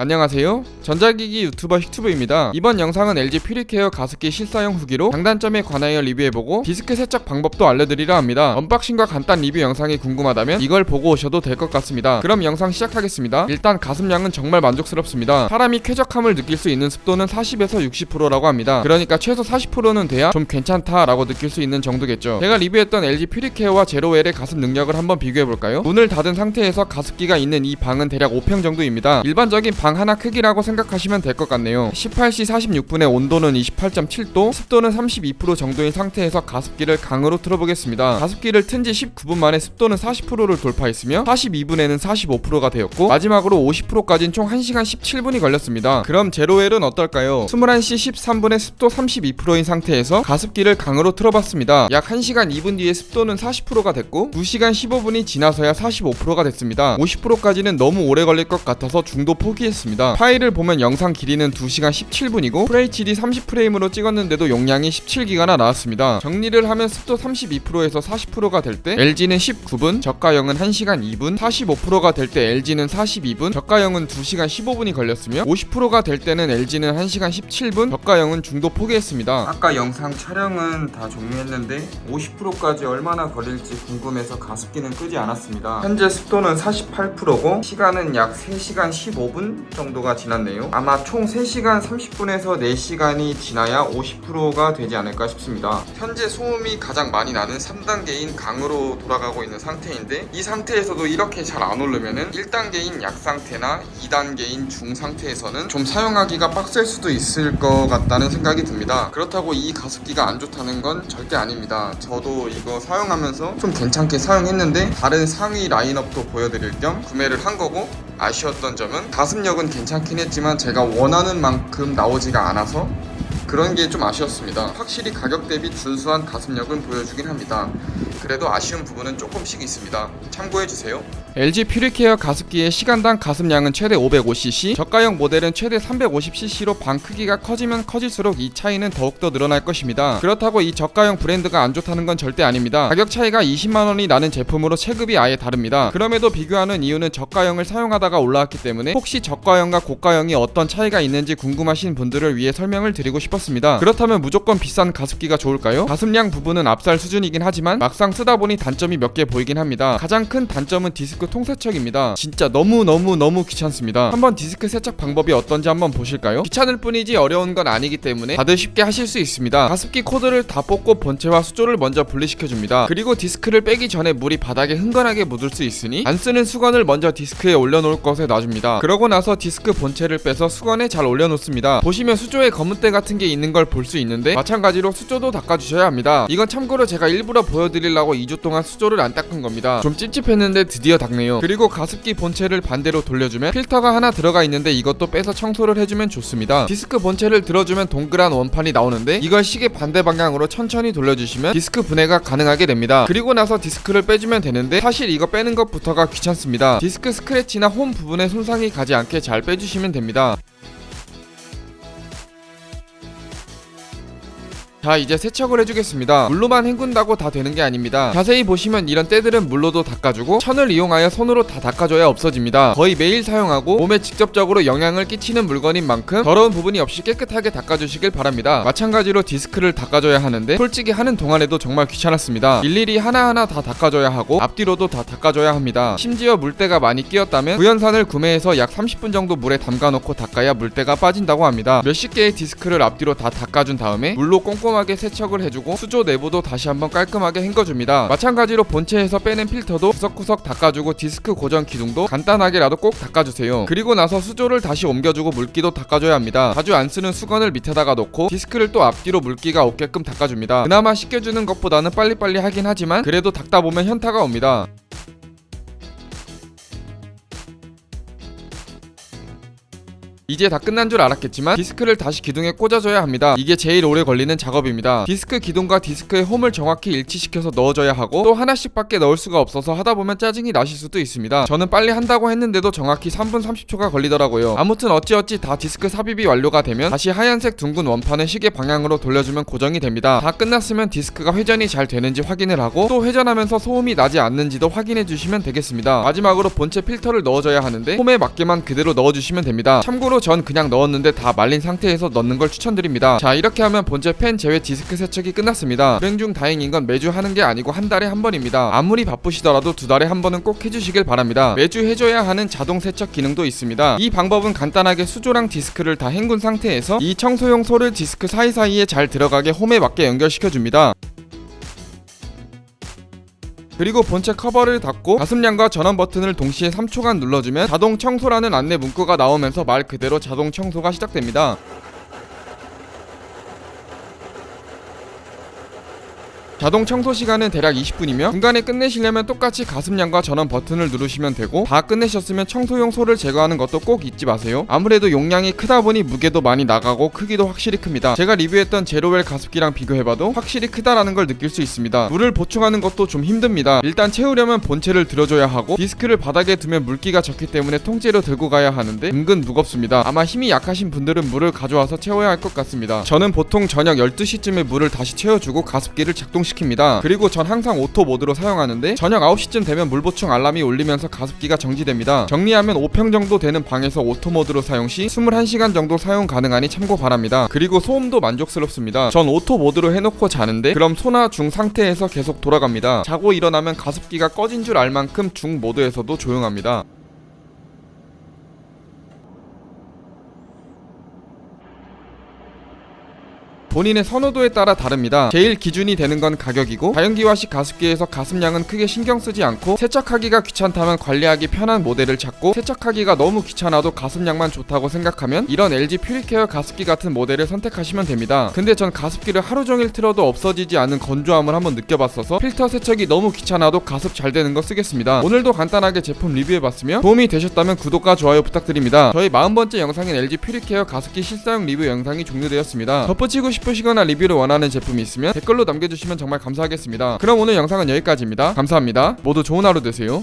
안녕하세요. 전자기기 유튜버 힉튜브입니다. 이번 영상은 LG 퓨리케어 가습기 실사용 후기로 장단점에 관하여 리뷰해보고 디스크 세척 방법도 알려드리려 합니다. 언박싱과 간단 리뷰 영상이 궁금하다면 이걸 보고 오셔도 될 것 같습니다. 그럼 영상 시작하겠습니다. 일단 가습량은 정말 만족스럽습니다. 사람이 쾌적함을 느낄 수 있는 습도는 40에서 60%라고 합니다. 그러니까 최소 40%는 돼야 좀 괜찮다 라고 느낄 수 있는 정도겠죠. 제가 리뷰했던 LG 퓨리케어와 제로웰의 가습 능력을 한번 비교해볼까요? 문을 닫은 상태에서 가습기가 있는 이 방은 대략 5평 정도입니다. 일반적인 방 하나 크기라고 생각하시면 될 것 같네요. 18시 46분에 온도는 28.7도, 습도는 32% 정도인 상태에서 가습기를 강으로 틀어보겠습니다. 가습기를 튼 지 19분 만에 습도는 40%를 돌파했으며 42분에는 45%가 되었고 마지막으로 50%까지는 총 1시간 17분이 걸렸습니다. 그럼 제로웰은 어떨까요? 21시 13분에 습도 32%인 상태에서 가습기를 강으로 틀어봤습니다. 약 1시간 2분 뒤에 습도는 40%가 됐고 2시간 15분이 지나서야 45%가 됐습니다. 50%까지는 너무 오래 걸릴 것 같아서 중도 포기했습니다. 파일을 보면 영상 길이는 2시간 17분이고 FHD 30프레임으로 찍었는데도 용량이 17기가나 나왔습니다. 정리를 하면 습도 32%에서 40%가 될 때 LG는 19분, 저가형은 1시간 2분, 45%가 될 때 LG는 42분, 저가형은 2시간 15분이 걸렸으며 50%가 될 때는 LG는 1시간 17분, 저가형은 중도 포기했습니다. 아까 영상 촬영은 다 종료했는데 50%까지 얼마나 걸릴지 궁금해서 가습기는 끄지 않았습니다. 현재 습도는 48%고 시간은 약 3시간 15분 정도가 지났네요. 아마 총 3시간 30분에서 4시간이 지나야 50%가 되지 않을까 싶습니다. 현재 소음이 가장 많이 나는 3단계인 강으로 돌아가고 있는 상태인데 이 상태에서도 이렇게 잘 안 오르면은 1단계인 약 상태나 2단계인 중 상태에서는 좀 사용하기가 빡셀 수도 있을 것 같다는 생각이 듭니다. 그렇다고 이 가습기가 안 좋다는 건 절대 아닙니다. 저도 이거 사용하면서 좀 괜찮게 사용했는데 다른 상위 라인업도 보여드릴 겸 구매를 한 거고 아쉬웠던 점은 가습력은 괜찮긴 했지만 제가 원하는 만큼 나오지가 않아서 그런 게 좀 아쉬웠습니다. 확실히 가격 대비 준수한 가습력은 보여주긴 합니다. 그래도 아쉬운 부분은 조금씩 있습니다. 참고해주세요. LG 퓨리케어 가습기의 시간당 가습량은 최대 550cc, 저가형 모델은 최대 350cc로 방 크기가 커지면 커질수록 이 차이는 더욱더 늘어날 것입니다. 그렇다고 이 저가형 브랜드가 안 좋다는 건 절대 아닙니다. 가격 차이가 20만원이 나는 제품으로 체급이 아예 다릅니다. 그럼에도 비교하는 이유는 저가형을 사용하다가 올라왔기 때문에 혹시 저가형과 고가형이 어떤 차이가 있는지 궁금하신 분들을 위해 설명을 드리고 싶었습니다. 그렇다면 무조건 비싼 가습기가 좋을까요? 가습량 부분은 앞살 수준이긴 하지만 막상 쓰다 보니 단점이 몇 개 보이긴 합니다. 가장 큰 단점은 디스크 통세척입니다. 진짜 너무 너무 너무 귀찮습니다. 한번 디스크 세척 방법이 어떤지 한번 보실까요? 귀찮을 뿐이지 어려운 건 아니기 때문에 다들 쉽게 하실 수 있습니다. 가습기 코드를 다 뽑고 본체와 수조를 먼저 분리시켜 줍니다. 그리고 디스크를 빼기 전에 물이 바닥에 흥건하게 묻을 수 있으니 안 쓰는 수건을 먼저 디스크에 올려놓을 것에 놔줍니다. 그러고 나서 디스크 본체를 빼서 수건에 잘 올려놓습니다. 보시면 수조에 검은때 같은 게 있는 걸 볼 수 있는데 마찬가지로 수조도 닦아주셔야 합니다. 이건 참고로 제가 일부러 보여드리려고 2주 동안 수조를 안 닦은 겁니다. 좀 찝찝했는데 드디어 닦네요. 그리고 가습기 본체를 반대로 돌려주면 필터가 하나 들어가 있는데 이것도 빼서 청소를 해주면 좋습니다. 디스크 본체를 들어주면 동그란 원판이 나오는데 이걸 시계 반대 방향으로 천천히 돌려주시면 디스크 분해가 가능하게 됩니다. 그리고 나서 디스크를 빼주면 되는데 사실 이거 빼는 것부터가 귀찮습니다. 디스크 스크래치나 홈 부분에 손상이 가지 않게 잘 빼주시면 됩니다. 자 이제 세척을 해주겠습니다. 물로만 헹군다고 다 되는 게 아닙니다. 자세히 보시면 이런 때들은 물로도 닦아주고 천을 이용하여 손으로 다 닦아줘야 없어집니다. 거의 매일 사용하고 몸에 직접적으로 영향을 끼치는 물건인 만큼 더러운 부분이 없이 깨끗하게 닦아주시길 바랍니다. 마찬가지로 디스크를 닦아줘야 하는데 솔직히 하는 동안에도 정말 귀찮았습니다. 일일이 하나하나 다 닦아줘야 하고 앞뒤로도 다 닦아줘야 합니다. 심지어 물때가 많이 끼었다면 구연산을 구매해서 약 30분 정도 물에 담가놓고 닦아야 물때가 빠진다고 합니다. 몇십 개의 디스크를 앞뒤로 다 닦아준 다음에 물로 꼼꼼 하게 세척을 해주고 수조 내부도 다시 한번 깔끔하게 헹궈줍니다. 마찬가지로 본체에서 빼낸 필터도 구석구석 닦아주고 디스크 고정 기둥도 간단하게라도 꼭 닦아주세요. 그리고 나서 수조를 다시 옮겨주고 물기도 닦아줘야 합니다. 자주 안 쓰는 수건을 밑에다가 놓고 디스크를 또 앞뒤로 물기가 없게끔 닦아줍니다. 그나마 씻겨주는 것보다는 빨리빨리 하긴 하지만 그래도 닦다 보면 현타가 옵니다. 이제 다 끝난 줄 알았겠지만 디스크를 다시 기둥에 꽂아줘야 합니다. 이게 제일 오래 걸리는 작업입니다. 디스크 기둥과 디스크의 홈을 정확히 일치시켜서 넣어줘야 하고 또 하나씩밖에 넣을 수가 없어서 하다 보면 짜증이 나실 수도 있습니다. 저는 빨리 한다고 했는데도 정확히 3분 30초가 걸리더라고요. 아무튼 어찌어찌 다 디스크 삽입이 완료가 되면 다시 하얀색 둥근 원판을 시계 방향으로 돌려주면 고정이 됩니다. 다 끝났으면 디스크가 회전이 잘 되는지 확인을 하고 또 회전하면서 소음이 나지 않는지도 확인해 주시면 되겠습니다. 마지막으로 본체 필터를 넣어줘야 하는데 홈에 맞게만 그대로 넣어주시면 됩니다. 참고로 전 그냥 넣었는데 다 말린 상태에서 넣는 걸 추천드립니다. 자 이렇게 하면 본체 펜 제외 디스크 세척이 끝났습니다. 불행 중 다행인 건 매주 하는 게 아니고 한 달에 한 번입니다. 아무리 바쁘시더라도 두 달에 한 번은 꼭 해주시길 바랍니다. 매주 해줘야 하는 자동 세척 기능도 있습니다. 이 방법은 간단하게 수조랑 디스크를 다 헹군 상태에서 이 청소용 소를 디스크 사이사이에 잘 들어가게 홈에 맞게 연결시켜 줍니다. 그리고 본체 커버를 닫고 가습량과 전원 버튼을 동시에 3초간 눌러주면 자동 청소라는 안내 문구가 나오면서 말 그대로 자동 청소가 시작됩니다. 자동 청소 시간은 대략 20분이며 중간에 끝내시려면 똑같이 가습량과 전원 버튼을 누르시면 되고 다 끝내셨으면 청소용 소를 제거하는 것도 꼭 잊지 마세요. 아무래도 용량이 크다 보니 무게도 많이 나가고 크기도 확실히 큽니다. 제가 리뷰했던 제로웰 가습기랑 비교해봐도 확실히 크다라는 걸 느낄 수 있습니다. 물을 보충하는 것도 좀 힘듭니다. 일단 채우려면 본체를 들어줘야 하고 디스크를 바닥에 두면 물기가 적기 때문에 통째로 들고 가야 하는데 은근 무겁습니다. 아마 힘이 약하신 분들은 물을 가져와서 채워야 할 것 같습니다. 저는 보통 저녁 12시쯤에 물을 다시 채워주고 가습기를 작동 시킵니다. 그리고 전 항상 오토 모드로 사용하는데 저녁 9시쯤 되면 물 보충 알람이 울리면서 가습기가 정지됩니다. 정리하면 5평 정도 되는 방에서 오토 모드로 사용 시 21시간 정도 사용 가능하니 참고 바랍니다. 그리고 소음도 만족스럽습니다. 전 오토 모드로 해놓고 자는데 그럼 소나 중 상태에서 계속 돌아갑니다. 자고 일어나면 가습기가 꺼진 줄 알 만큼 중 모드에서도 조용합니다. 본인의 선호도에 따라 다릅니다. 제일 기준이 되는 건 가격이고 다용기화식 가습기에서 가습량은 크게 신경 쓰지 않고 세척하기가 귀찮다면 관리하기 편한 모델을 찾고 세척하기가 너무 귀찮아도 가습량만 좋다고 생각하면 이런 LG 퓨리케어 가습기 같은 모델을 선택하시면 됩니다. 근데 전 가습기를 하루 종일 틀어도 없어지지 않은 건조함을 한번 느껴봤어서 필터 세척이 너무 귀찮아도 가습 잘 되는 거 쓰겠습니다. 오늘도 간단하게 제품 리뷰해봤으며 도움이 되셨다면 구독과 좋아요 부탁드립니다. 저희 40번째 영상인 LG 퓨리케어 가습기 실사용 리뷰 영상이 종료되었습니다. 덧붙이고 싶 으시거나 리뷰를 원하는 제품이 있으면 댓글로 남겨주시면 정말 감사하겠습니다. 그럼 오늘 영상은 여기까지입니다. 감사합니다. 모두 좋은 하루 되세요.